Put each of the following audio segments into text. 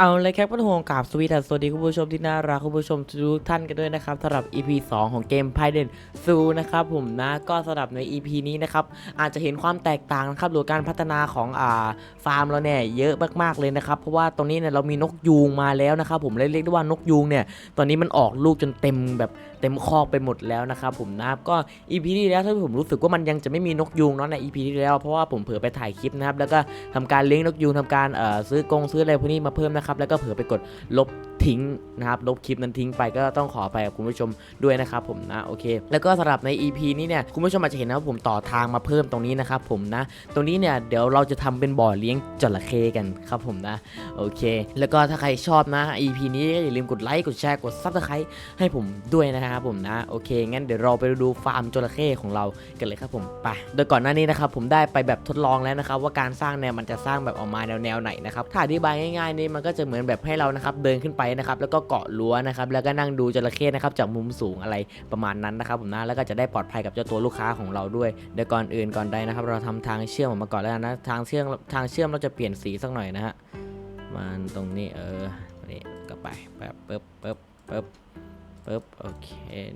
เอาเลยครับก็โทงกับสวีดัสสวัสดีคุณผู้ชมที่น่ารักคุณผู้ชมทุกท่านกันด้วยนะครับสำหรับ EP 2 ของเกม p i d e n ซูนะครับผมนะก็สำหรับใน EP นี้นะครับอาจจะเห็นความแตกต่างนะครับหรือการพัฒนาของอ่าฟาร์มเราเนี่ยเยอะมากๆเลยนะครับเพราะว่าตรงนี้เนี่ยเรามีนกยูงมาแล้วนะครับผมเรียกได้ว่านกยูงเนี่ยตอนนี้มันออกลูกจนเต็มแบบเต็มคอกไปหมดแล้วนะครับผมนะครับก็ EP ที่แล้วถ้าผมรู้สึกว่ามันยังจะไม่มีนกยูงเนาะใน EP ที่แล้วเพราะว่าผมเผลอไปถ่ายคลิปนะครับแล้วก็ทำการเลี้ยงนกยูงทำการเอ่อซื้อกงซื้ออะไรพวกนี้มาเพิ่มนะครับแล้วก็เผลอไปกดลบทิ้งนะครับลบคลิปนั้นทิ้งไปก็ต้องขอไปกับคุณผู้ชมด้วยนะครับผมนะโอเค แล้วก็สำหรับใน EP นี้เนี่ยคุณผู้ชมอาจจะเห็นนะว่าผมต่อทางมาเพิ่มตรงนี้นะครับผมนะ ตรงนี้เนี่ยเดี๋ยวเราจะทำเป็นบ่อเลี้ยงจระเข้กันครับผมนะโอเค แล้วก็ถ้าใครชอบนะ EP นี้ก็อย่าลืมกดไลค์กดแชร์กด Subscribe ให้ผมด้วยนะครับผมนะโอเคงั้นเดี๋ยวเราไปดูฟาร์มจระเข้ของเรากันเลยครับผมไปโดยก่อนหน้านี้นะครับผมได้ไปแบบทดลองแล้วนะครับว่าการสร้างเนี่ยมันจะสร้างแบบออกมาแนวแนวไหนนะครับถ้าอธิบายง่ายๆนี่มันก็จะเหมือนแบบให้เรานะครับเดินขึ้นไปนะครับแล้วก็เกาะรั้วนะครับแล้วก็นั่งดูจระเข้นะครับจากมุมสูงอะไรประมาณนั้นนะครับผมนะแล้วก็จะได้ปลอดภัยกับเจ้าตัวลูกค้าของเราด้วยเดี๋ยวก่อนอื่นก่อนใดนะครับ เราทำทางเชื่อมออกมาก่อนแล้วนนะทางเชื่อมทางเชื่อมเราจะเปลี่ยนสีสักหน่อยนะฮะมันตรงนี้เออนี่ก็ไปแบบปึ๊บปึ๊บปึ๊บปึ๊บโอเค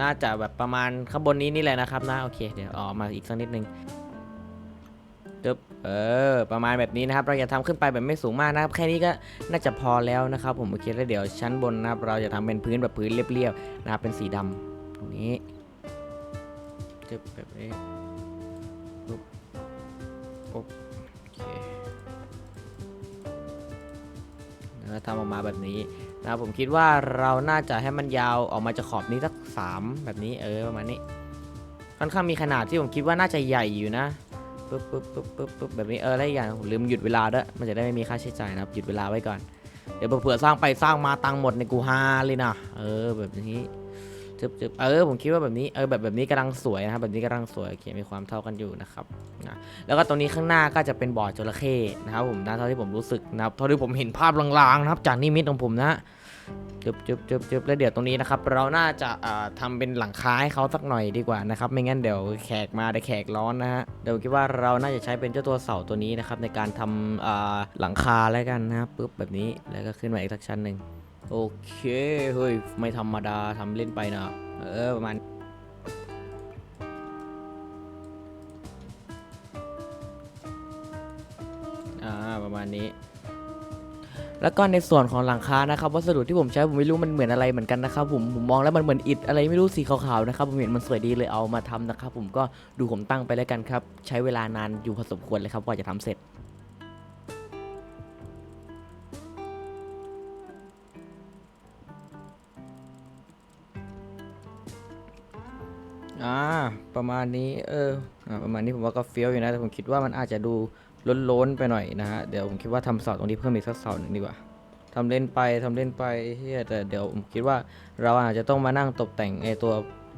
น่าจะแบบประมาณข้างบนนี้นี่แหละนะครับนะโอเคเดี๋ยวออกมาอีกสักนิดนึงึ๊บเออ ประมาณแบบนี้นะครับ เราจะทำขึ้นไปแบบไม่สูงมากนะครับ แค่นี้ก็น่าจะพอแล้วนะครับ ผมโอเคแล้วเดี๋ยวชั้นบนนะครับ เราจะทำเป็นพื้นแบบพื้นเรียบๆนะครับเป็นสีดำตรงนี้จึ๊บแบบนี้ปุ๊บปุ๊บโอเคแล้วทำออกมาแบบนี้นะครับผมคิดว่าเราน่าจะให้มันยาวออกมาจากขอบนี้สักสามแบบนี้เออประมาณนี้ค่อนข้างมีขนาดที่ผมคิดว่าน่าจะใหญ่อยู่นะ ปึ๊บปึ๊บปึ๊บปึ๊บปึ๊บแบบนี้เออแล้อย่างผมลืมหยุดเวลาด้วยมันจะได้ไม่มีค่าใช้จ่ายนะครับหยุดเวลาไว้ก่อน เดี๋ยวเผื่อสร้างไปสร้างมาตังหมดในกูฮาเลยนะเออแบบนี้จึบจึบเออผมคิดว่าแบบนี้เออแบบแบบนี้กำลังสวยนะครับแบบนี้กำลังสวยโอเคมีความเท่ากันอยู่นะครับนะแล้วก็ตรงนี้ข้างหน้าก็จะเป็นบ่อจระเข้นะครับผมนะเท่าที่ผมรู้สึกนะครับเท่าที่ผมเห็นภาพลางๆนะครับจากนิมิตของผมนะ จึบจึบจึบจึบแล้วเดี๋ยวตรงนี้นะครับ เราน่าจะอ่าทำเป็นหลังคาให้เขาสักหน่อยดีกว่านะครับ ไม่งั้นเดี๋ยวแขกมาเดี๋ยวแขกร้อนนะฮะเดี๋ยวคิดว่าเราน่าจะใช้เป็นเจ้าตัวเสาตัวนี้นะครับในการทำหลังคาแล้วกันนะครับปึ๊บแบบนี้แล้วก็ขึ้นมาอีกสักชั้นหนึ่งโอเคเฮ้ยไม่ธรรมดาทำเล่นไปนะเออประมาณอ่าประมาณนี้ แล้วก็ในส่วนของหลังคานะครับวัสดุที่ผมใช้ผมไม่รู้มันเหมือนอะไรเหมือนกันนะครับผมผมมองแล้วมันเหมือนอิฐอะไรไม่รู้สีขาวๆนะครับผมเห็นมันสวยดีเลยเอามาทำนะครับผมก็ดูผมตั้งไปแล้วกันครับใช้เวลานานอยู่พอสมควรเลยครับกว่าจะทำเสร็จ อ่า ประมาณนี้ เอออ่าประมาณนี้ผมว่าก็เฟี้ยวอยู่นะ แต่ผมคิดว่ามันอาจจะดูล้นๆไปหน่อยนะฮะ เดี๋ยวผมคิดว่าทำเสาตรงนี้เพิ่มอีกสักเสาหนึ่งดีกว่าทำเล่นไปทำเล่นไปเฮียแต่เดี๋ยวผมคิดว่าเราอาจจะต้องมานั่งตกแต่งไอตัว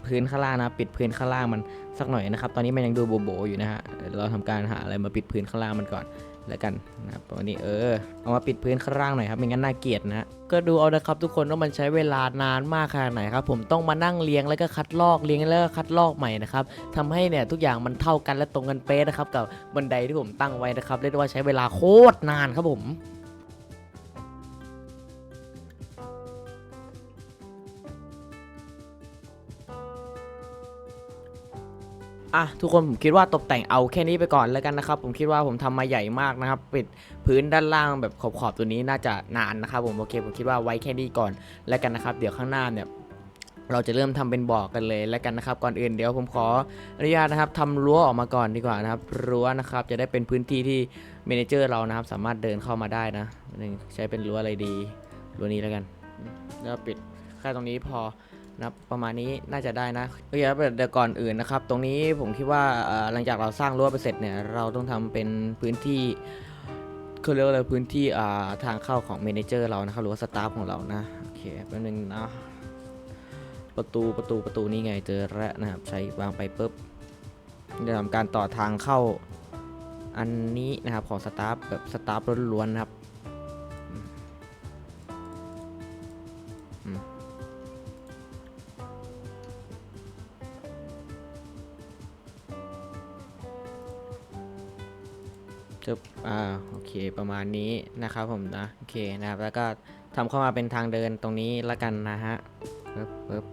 พื้นข้างล่างนะ ปิดพื้นข้างล่างมันสักหน่อยนะครับ ตอนนี้มันยังดูโบๆอยู่นะฮะเดี๋ยวเราทำการหาอะไรมาปิดพื้นข้างล่างมันก่อน แล้วกันนะครับวันนี้เออ เอามาปิดพื้นข้างล่างหน่อยครับไม่งั้นน่าเกลียดนะก็ดูเอานะครับทุกคนว่ามันใช้เวลานานมากขนาดไหนครับผมต้องมานั่งเลี้ยงแล้วก็คัดลอกเลี้ยงแล้วก็คัดลอกใหม่นะครับทำให้เนี่ยทุกอย่างมันเท่ากันและตรงกันเป๊ะนะครับกับบันไดที่ผมตั้งไว้นะครับเรียกได้ว่าใช้เวลาโคตรนานครับผม อะทุกคนผมคิดว่าตกแต่งเอาแค่นี้ไปก่อนแล้วกันนะครับ ผมคิดว่าผมทำมาใหญ่มากนะครับ ปิดพื้นด้านล่างแบบขอบๆตัวนี้น่าจะนานนะครับ ผมโอเคผมคิดว่าไว้แค่นี้ก่อนแล้วกันนะครับ เดี๋ยวข้างหน้าเนี่ยเราจะเริ่มทำเป็นบ่อกันเลยแล้วกันนะครับ ก่อนอื่นเดี๋ยวผมขออนุญาตนะครับทำรั้วออกมาก่อนดีกว่านะครับรั้วนะครับ จะได้เป็นพื้นที่ที่เมนเจอร์เรานะครับ สามารถเดินเข้ามาได้นะหนึ่งใช้เป็นรั้วอะไรดีรั้วนี้แล้วกัน แล้วปิดแค่ตรงนี้พอ นะครับประมาณนี้น่าจะได้นะโอเคครับเดียวก่อนอื่นนะครับ ตรงนี้ผมคิดว่าหลังจากเราสร้างรั้วไปเสร็จเนี่ยเราต้องทำเป็นพื้นที่เขาเรียกอะไรพื้นที่ทางเข้าของเมนเจอร์เรานะครับหรือว่าสตาฟของเรานะโอเคแป๊บนึงนะประตูประตูประตูนี่ไงเจอแล้วนะครับใช้วางไปปุ๊บจะทำการต่อทางเข้าอันนี้นะครับของสตาฟแบบสตาฟล้วนๆนะครับ ประมาณนี้นะครับผมนะโอเคนะครับแล้วก็ทำเข้ามาเป็นทางเดินตรงนี้ละกันนะฮะปึ๊บปึ๊บ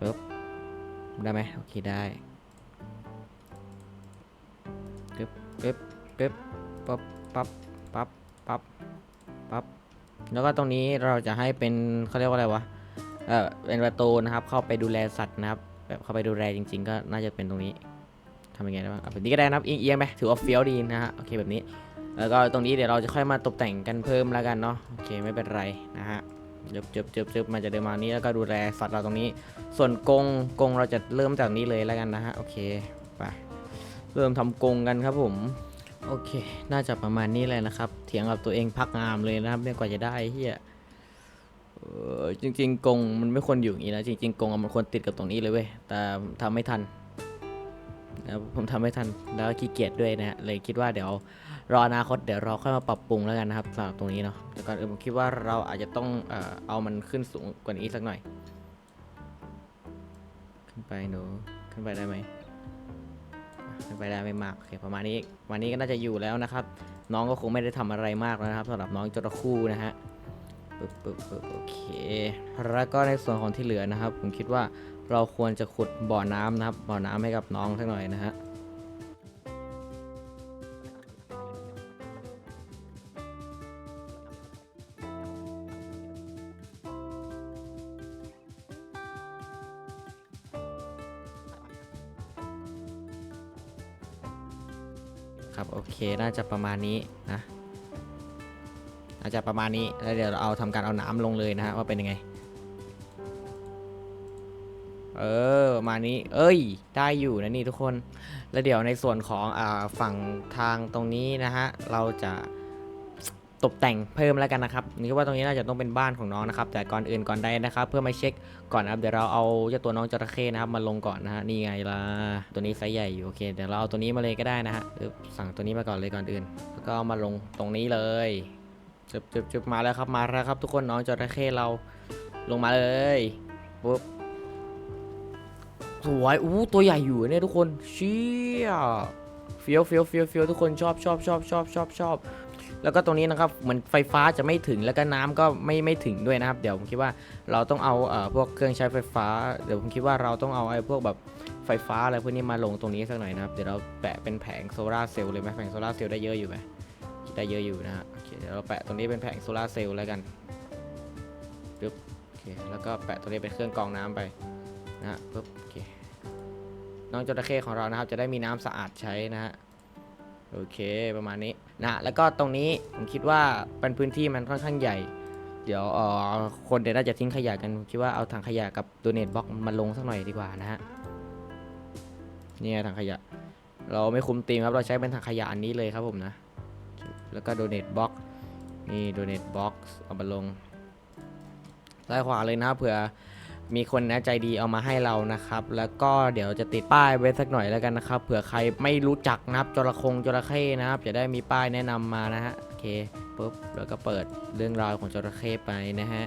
ปึ๊บได้ไหมโอเคได้ปึ๊บปึ๊บปึ๊บปั๊บปั๊บปั๊บปั๊บปั๊บแล้วก็ตรงนี้เราจะให้เป็นเขาเรียกว่าอะไรวะเออเป็นประตูนะครับ เข้าไปดูแลสัตว์นะครับแบบเข้าไปดูแลจริง ๆ ก็น่าจะเป็นตรงนี้ทำยังไงได้บ้างแบบนี้ก็ได้นะครับเอียงๆไปถือว่าเฟี้ยวดีนะฮะโอเคแบบนี้ แล้วก็ตรงนี้เดี๋ยวเราจะค่อยมาตกแต่งกันเพิ่มแล้วกันเนาะโอเคไม่เป็นไรนะฮะจบจบจบจบมาจะเดินมานี้แล้วก็ดูแลสัตว์เราตรงนี้ ส่วนกรงกรงเราจะเริ่มจากนี้เลยแล้วกันนะฮะโอเคไปเริ่มทำกรงกันครับผมโอเค น่าจะประมาณนี้เลยนะครับ เถียงกับตัวเองพักงามเลยนะครับเนี่ยกว่าจะได้เฮียจริง ๆกรงมันไม่ควรอยู่อย่างนี้นะจริง ๆกรงมันควรติดกับตรงนี้เลยเว้ยแต่ทำไม่ทัน นะผมทำไม่ทันแล้วขี้เกียจด้วยนะเลยคิดว่าเดี๋ยวรออนาคตเดี๋ยวเราค่อยมาปรับปรุงแล้วกันนะครับสำหรับตรงนี้เนาะแต่ก่อนอื่นผมคิดว่าเราอาจจะต้องเอามันขึ้นสูงกว่านี้สักหน่อย ขึ้นไปหนูขึ้นไปได้ไหมขึ้นไปได้ไม่มากโอเคประมาณนี้วันนี้ก็น่าจะอยู่แล้วนะครับ น้องก็คงไม่ได้ทำอะไรมากแล้วนะครับสำหรับน้องจระคู่นะฮะปึ๊บปึ๊บปึ๊บโอเคแล้วก็ในส่วนของที่เหลือนะครับ ผมคิดว่า เราควรจะขุดบ่อน้ำนะครับ บ่อน้ำให้กับน้องสักหน่อยนะฮะครับโอเคน่าจะประมาณนี้นะน่าจะประมาณนี้แล้วเดี๋ยวเราเอาทำการเอาน้ำลงเลยนะฮะว่าเป็นยังไง เออ มานี้ เอ้ย ได้อยู่นะนี่ทุกคน แล้วเดี๋ยวในส่วนของอ่าฝั่งทางตรงนี้นะฮะ เราจะตกแต่งเพิ่มแล้วกันนะครับนี่ก็ว่าตรงนี้น่าจะต้องเป็นบ้านของน้องนะครับ แต่ก่อนอื่นก่อนใดนะครับ เพื่อมาเช็คก่อนนะครับ เดี๋ยวเราเอาเจ้าตัวน้องจระเข้นะครับมาลงก่อนนะฮะ นี่ไงล่ะ ตัวนี้ไซส์ใหญ่อยู่โอเค เดี๋ยวเราเอาตัวนี้มาเลยก็ได้นะฮะสั่งตัวนี้มาก่อนเลยก่อนอื่น แล้วก็เอามาลงตรงนี้เลยจึบจึบจึบมาแล้วครับ มาแล้วครับ ทุกคนน้องจระเข้เราลงมาเลยปุ๊บ สวยอู้ตัวใหญ่อยู่เนี่ยทุกคนเชี่ยเฟี้ยวเฟี้ยวเฟี้ยวเฟี้ยวทุกคนชอบชอบชอบชอบชอบชอบแล้วก็ตรงนี้นะครับเหมือนไฟฟ้าจะไม่ถึงแล้วก็น้ำก็ไม่ไม่ถึงด้วยนะครับ เดี๋ยวผมคิดว่าเราต้องเอาเอ่อพวกเครื่องใช้ไฟฟ้า เดี๋ยวผมคิดว่าเราต้องเอาไอ้พวกแบบไฟฟ้าอะไรพวกนี้มาลงตรงนี้สักหน่อยนะครับ เดี๋ยวเราแปะเป็นแผงโซลาร์เซลล์เลยไหมแผงโซลาร์เซลล์ได้เยอะอยู่ไหมได้เยอะอยู่นะฮะโอเคเดี๋ยวเราแปะตรงนี้เป็นแผงโซลาร์เซลล์แล้วกันปึ๊บโอเคแล้วก็แปะตรงนี้เป็นเครื่องกรองน้ำไป นะฮะปึ๊บโอเคน้องจระเข้ของเรานะครับ จะได้มีน้ำสะอาดใช้นะฮะโอเคประมาณนี้นะแล้วก็ตรงนี้ผมคิดว่าเป็นพื้นที่มันค่อนข้างใหญ่ เดี๋ยวออคนเดี๋ยวน่าจะทิ้งขยะกันคิดว่าเอาถังขยะกับตัวเน็ตบล็อกมาลงสักหน่อยดีกว่านะฮะนี่ไงถังขยะ เราไม่คุมตีมครับเราใช้เป็นถังขยะอันนี้เลยครับผมนะ แล้วก็โดเนทบ็อกนี่โดเนทบ็อกเอามาลงซ้ายขวาเลยนะเผื่อ มีคนนะใจดีเอามาให้เรานะครับ แล้วก็เดี๋ยวจะติดป้ายไว้สักหน่อยแล้วกันนะครับ เผื่อใครไม่รู้จักนะครับจระคงจระเข้นะครับ จะได้มีป้ายแนะนำมานะฮะ โอเคปุ๊บ แล้วก็เปิดเรื่องราวของจระเข้ไปนะฮะ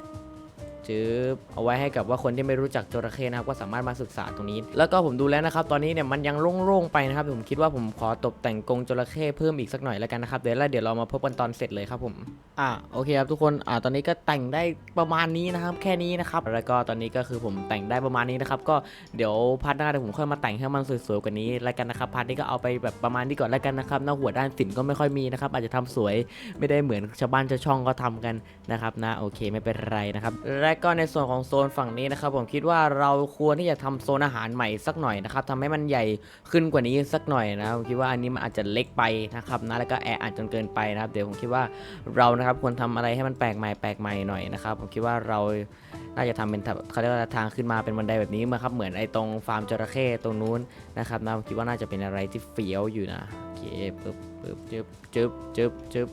จืบเอาไว้ให้กับว่าคนที่ไม่รู้จักจระเข้นะครับ ก็สามารถมาศึกษาตรงนี้ แล้วก็ผมดูแล้วนะครับ ตอนนี้เนี่ยมันยังโล่งๆไปนะครับ ผมคิดว่าผมขอตกแต่งกรงจระเข้เพิ่มอีกสักหน่อยแล้วกันนะครับ เดี๋ยวแล้วเดี๋ยวเรามาพบกันตอนเสร็จเลยครับผม อะโอเคครับทุกคน อ่าตอนนี้ก็แต่งได้ประมาณนี้นะครับ แค่นี้นะครับ แล้วก็ตอนนี้ก็คือผมแต่งได้ประมาณนี้นะครับ ก็เดี๋ยวพาร์ทหน้าเดี๋ยวผมค่อยมาแต่งให้มันสวยๆกว่านี้แล้วกันนะครับ พาร์ทนี้ก็เอาไปแบบประมาณนี้ก่อนแล้วกันนะครับหน้าหัวด้านสินก็ไม่ค่อยมีนะครับ อาจจะทำสวยไม่ได้เหมือนชาวบ้านชาวช่องก็ทำกันนะครับนะโอเคไม่เป็นไรนะครับและก็ในส่วนของโซนฝั่งนี้นะครับผมคิดว่าเราควรที่จะทำโซนอาหารใหม่สักหน่อยนะครับทำให้มันใหญ่ขึ้นกว่านี้สักหน่อยนะผมคิดว่าอันนี้มันอาจจะเล็กไปนะครับนะแล้วก็แออัดจนเกินไปนะครับเดี๋ยวผมคิดว่าเรานะครับควรทำอะไรให้มันแปลกใหม่แปลกใหม่หน่อยนะครับผมคิดว่าเราน่าจะทำเป็นเขาเรียกว่าทางขึ้นมาเป็นบันไดแบบนี้มาครับเหมือนไอ้ตรงฟาร์มจระเข้ตรงนู้นนะครับนะผมคิดว่าน่าจะเป็นอะไรที่เฟี้ยวอยู่นะโอเคปึ๊บปึ๊บจึ๊บจึ๊บจึ๊บจึ๊บ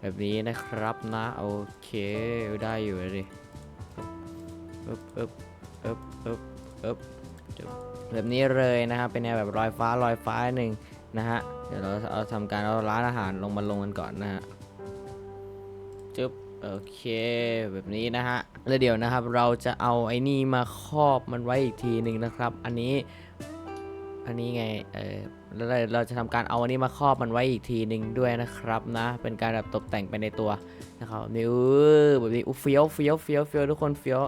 แบบนี้นะครับนะโอเคได้อยู่เลยึบปึ๊บปึ๊บปึ๊บปึ๊บแบบนี้เลยนะครับเป็นแนวแบบลอยฟ้าลอยฟ้าหนึ่งนะฮะเดี๋ยวเราเอาทำการเอาร้านอาหารลงมาลงกันก่อนนะฮะจึ๊บโอเคแบบนี้นะฮะแล้วเดี๋ยวนะครับเราจะเอาไอ้นี่มาครอบมันไว้อีกทีหนึ่งนะครับ อันนี้อันนี้ไงเออแล้วเราจะทำการเอาอันนี้มาครอบมันไว้อีกทีหนึ่งด้วยนะครับนะ เป็นการแบบตกแต่งไปในตัวนะครับนี่แบบนี้อุ๊ยเฟี้ยวเฟี้ยวเฟี้ยวเฟี้ยวทุกคนเฟี้ยว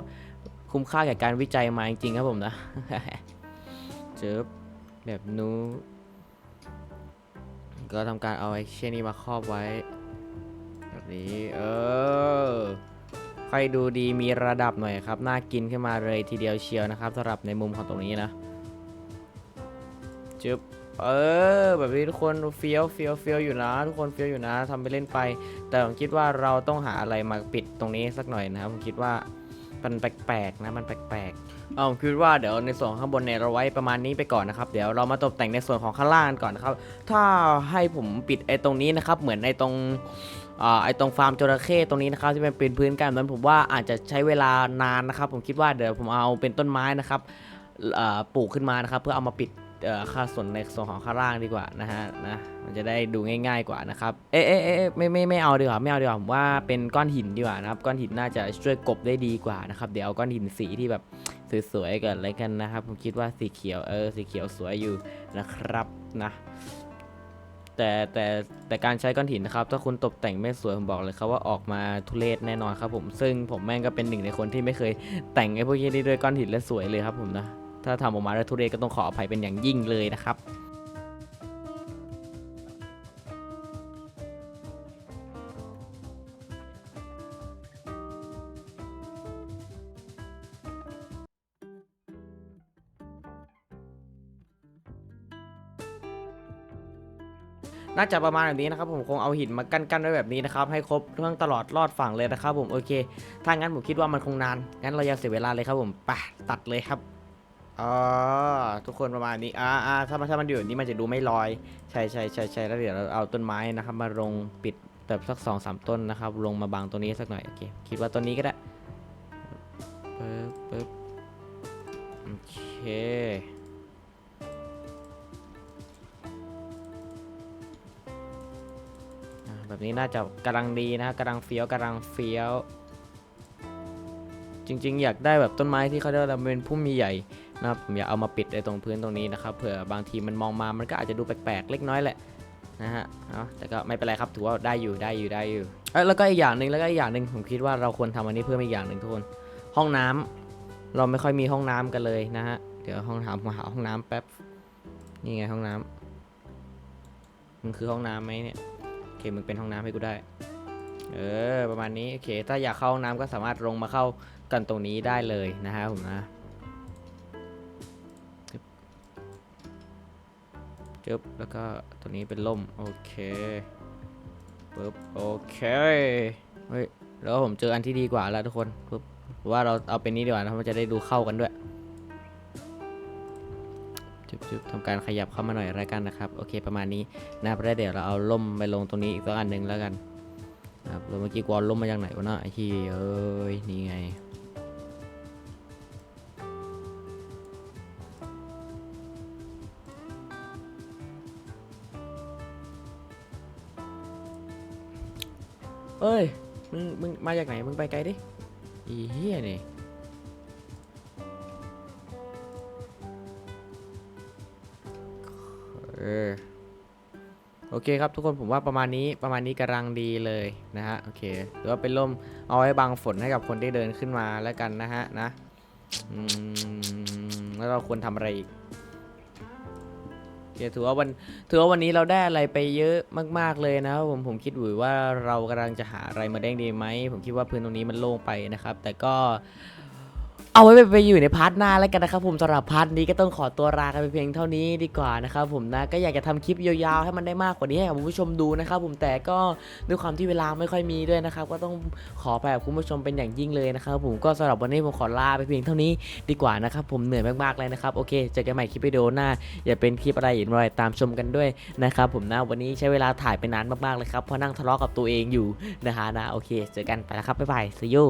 คุ้มค่าแก่การวิจัยมาจริงๆครับผมนะเจอแบบนู้นก็ทำการเอาไอ้เช่นนี้มาครอบไว้ แบบนี้เออค่อยดูดีมีระดับหน่อยครับ น่ากินขึ้นมาเลยทีเดียวเชียวนะครับสำหรับในมุมของตรงนี้นะจึ๊บเออ แบบนี้ทุกคนเฟี้ยวเฟี้ยวเฟี้ยวอยู่นะ ทุกคนเฟี้ยวอยู่นะทำไปเล่นไป แต่ผมคิดว่าเราต้องหาอะไรมาปิดตรงนี้สักหน่อยนะครับผมคิดว่า มันแปลกๆนะมันแปลกๆเอาคิดว่าเดี๋ยวในส่วนข้างบนเนี่ยเราไว้ประมาณนี้ไปก่อนนะครับ เดี๋ยวเรามาตกแต่งในส่วนของข้างล่างกันก่อนนะครับ ถ้าให้ผมปิดไอ้ตรงนี้นะครับ เหมือนไอ้ตรงอ่าไอ้ตรงฟาร์มจระเข้ตรงนี้นะครับที่มันเป็นพื้นกันนั้นผมว่าอาจจะใช้เวลานานนะครับ ผมคิดว่าเดี๋ยวผมเอาเป็นต้นไม้นะครับปลูกขึ้นมานะครับ เพื่อเอามาปิด ค่าส่วนในส่วนของข้างล่างดีกว่านะฮะนะมันจะได้ดูง่ายๆกว่านะครับเอ๊ะเอ๊ะเอ๊ะไม่ไม่ไม่เอาดีกว่าไม่เอาดีกว่าผมว่าเป็นก้อนหินดีกว่านะครับก้อนหินน่าจะช่วยกบได้ดีกว่านะครับเดี๋ยวเอาก้อนหินสีที่แบบสวยๆกันอะไรกันนะครับผมคิดว่าสีเขียวเออสีเขียวสวยอยู่นะครับนะแต่แต่แต่การใช้ก้อนหินนะครับถ้าคุณตกแต่งไม่สวยผมบอกเลยครับว่าออกมาทุเรศแน่นอนครับผมซึ่งผมแม่งก็เป็นหนึ่งในคนที่ไม่เคยแต่งไอ้พวกนี้ด้วยก้อนหินและสวยเลยครับผมนะ ถ้าทำออกมาแล้วทุเรศก็ต้องขออภัยเป็นอย่างยิ่งเลยนะครับน่าจะประมาณแบบนี้นะครับผมคงเอาหินมากั้นๆไว้แบบนี้นะครับให้ครบทั้งตลอดรอดฝั่งเลยนะครับผมโอเค ถ้างั้นผมคิดว่ามันคงนานงั้นเราอย่าเสียเวลาเลยครับผมไปตัดเลยครับ อ๋อทุกคนประมาณนี้อ่าอ่าถ้ามันถ้ามันอยู่แบบนี้มันจะดูไม่ลอย ใช่ใช่ใช่ใช่แล้วเดี๋ยวเราเอาต้นไม้นะครับ มาลงปิดแบบสักสองสามต้นนะครับ ลงมาบังตัวนี้สักหน่อยโอเคคิดว่าต้นนี้ก็ได้ปึ๊บปึ๊บโอเคแบบนี้น่าจะกำลังดีนะกำลังเฟี้ยวกำลังเฟี้ยว จริง ๆ อยากได้แบบต้นไม้ที่เขาเรียกว่าเป็นพุ่มใหญ่ นะครับผมอยากเอามาปิดในตรงพื้นตรงนี้นะครับเผื่อบางทีมันมองมามันก็อาจจะดูแปลกๆเล็กน้อยแหละนะฮะเนาะแต่ก็ไม่เป็นไรครับถือว่าได้อยู่ได้อยู่ได้อยู่เอ้ยแล้วก็อีกอย่างหนึ่งแล้วก็อีกอย่างหนึ่งผมคิดว่าเราควรทำอันนี้เพิ่มอีกอย่างหนึ่งทุกคนห้องน้ำเราไม่ค่อยมีห้องน้ำกันเลยนะฮะเดี๋ยวห้องน้ำมาหาห้องน้ำแป๊บนี่ไงห้องน้ำมันคือห้องน้ำไหมเนี่ยโอเคมึงเป็นห้องน้ำให้กูได้ เออประมาณนี้โอเค ถ้าอยากเข้าห้องน้ำก็สามารถลงมาเข้ากันตรงนี้ได้เลยนะฮะผมนะ จึ๊บแล้วก็ตัวนี้เป็นล่ม โอเคปึ๊บโอเคเฮ้ยแล้วผมเจออันที่ดีกว่าแล้วทุกคนปึ๊บผมว่าเราเอาเป็นนี้ดีกว่านะมันจะได้ดูเข้ากันด้วยจึ๊บจึ๊บทำการขยับเข้ามาหน่อยแล้วกันนะครับ โอเคประมาณนี้นะครับแล้วเดี๋ยวเราเอาล่มไปลงตรงนี้อีกสักอันหนึ่งแล้วกันนะครับแล้วเมื่อกี้กวอนล่มมาจากไหนวะเนาะไอ้ที่เอ้ยนี่ไง เอ้ย มึง มึง มาจากไหน มึงไปไกลดิ อีเหี้ยนี่ เออ โอเคครับทุกคนผมว่าประมาณนี้ประมาณนี้กำลังดีเลยนะฮะ โอเค หรือว่าเป็นร่มเอาไว้บังฝนให้กับคนที่เดินขึ้นมาแล้วกันนะฮะนะ อืม แล้วเราควรทำอะไรอีก เคถือว่าวันถือว่าวันนี้เราได้อะไรไปเยอะมาก ๆเลยนะครับผมผมคิดอยู่ว่าเรากำลังจะหาอะไรมาแดงดีไหมผมคิดว่าพื้นตรงนี้มันโล่งไปนะครับ แต่ก็ เอาไว้ไปอยู่ในพาร์ทหน้าแล้วกันนะครับผมสำหรับพาร์ทนี้ก็ต้องขอตัวลากันไปเพียงเท่านี้ดีกว่านะครับผมนะก็อยากจะทำคลิปยาวๆให้มันได้มากกว่านี้ให้กับคุณผู้ชมดูนะครับผมแต่ก็ด้วยความที่เวลาไม่ค่อยมีด้วยนะครับก็ต้องขอไปกับคุณผู้ชมเป็นอย่างยิ่งเลยนะครับผมก็สำหรับวันนี้ผมขอลาไปเพียงเท่านี้ดีกว่านะครับผมเหนื่อยมากๆเลยนะครับโอเคเจอกันใหม่คลิปวิดีโอหน้า อย่าเป็นคลิปอะไรอีกอะไรตามชมกันด้วยนะครับผมนะวันนี้ใช้เวลาถ่ายไปนานมากๆเลยครับเพราะนั่งทะเลาะกับตัวเองอยู่นะฮะนะโอเค เจอกันไปแล้วครับบ๊ายบาย see you